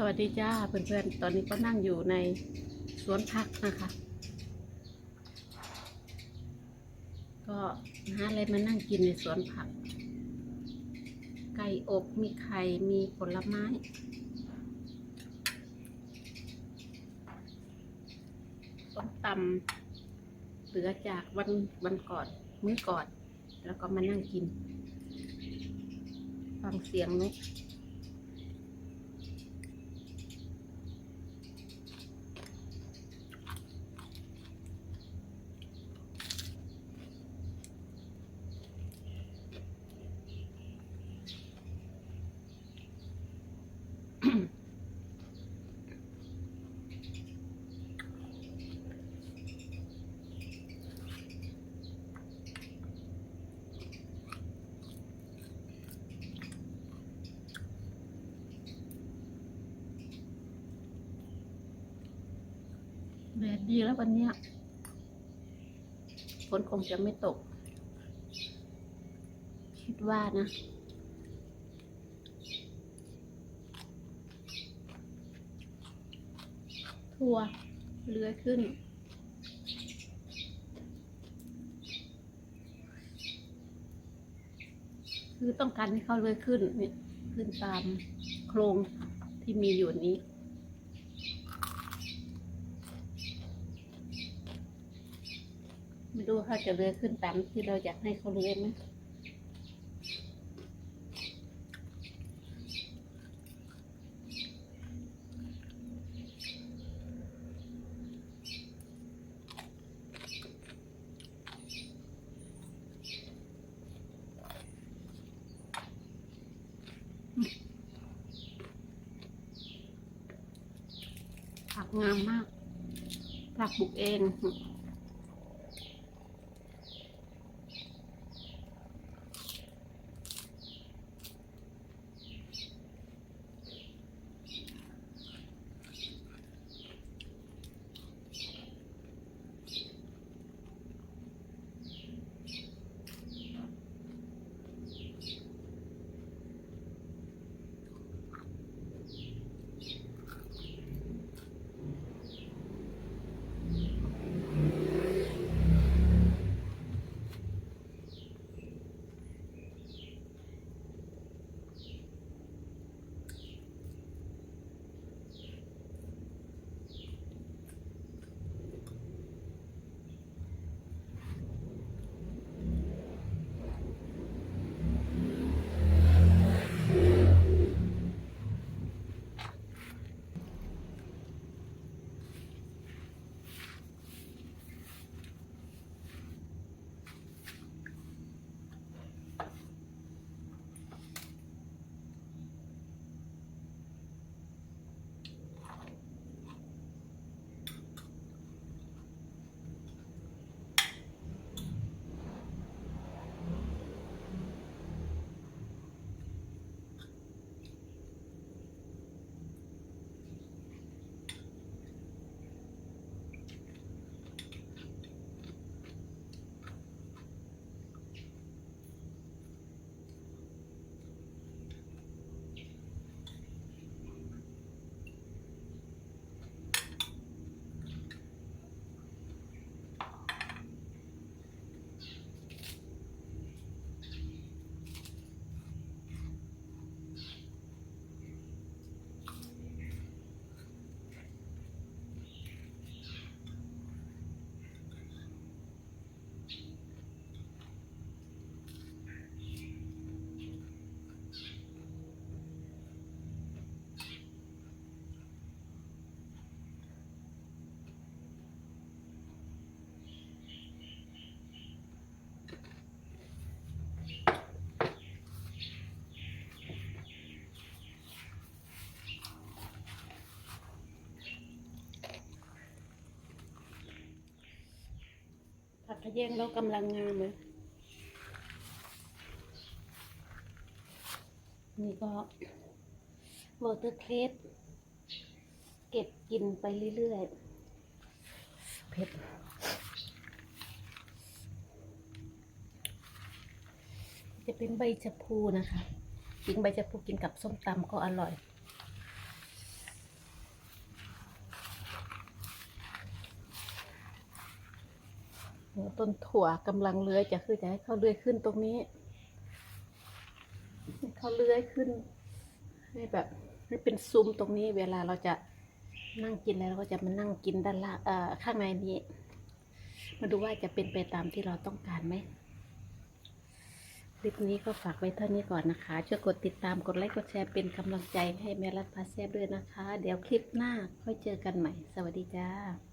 สวัสดีจ้าเพื่อนๆ ตอนนี้ก็นั่งอยู่ในสวนผักนะคะ ก็หาอะไรมานั่งกินในสวนผัก ไก่อบมีไข่มีผลไม้ ส้มตำเหลือจากวันวันก่อนมื้อก่อน แล้วก็มานั่งกิน ฟังเสียงนก แดดดีแล้ววันนี้ฝนคงจะไม่ตก คิดว่านะทัวเลื้อยขึ้น คือต้องการให้เขาเลื้อยขึ้นเนี่ยขึ้นตามโครงที่มีอยู่นี้ ไม่รู้ว่าเขาจะเลื้อยขึ้นตามที่เราอยากให้เขาเลื้อยไหมผักงามมากผักปลูกเอง ขะแยงเรากำลังงามเลยนี่ก็วอเตอร์เคลสเก็บกินไปเรื่อยๆ เผ็ด จะเป็นใบชะพูนะคะ กินใบชะพูกินกับส้มตำก็อร่อย ต้นถั่วกำลังเลื้อยจะคือจะให้เขาเลื้อยขึ้นตรงนี้ให้เขาเลื้อยขึ้น ให้แบบให้เป็นซุ้มตรงนี้ เวลาเราจะนั่งกินแล้วเราก็จะมานั่งกินด้านล่างข้างในนี้ มาดูว่าจะเป็นไปตามที่เราต้องการไหมคลิปนี้ก็ฝากไว้เท่านี้ก่อนนะคะช่วยกดติดตามกดไลค์กดแชร์เป็นกำลังใจให้แม่รัฐพาเซฟด้วยนะคะ เดี๋ยวคลิปหน้าค่อยเจอกันใหม่ สวัสดีจ้า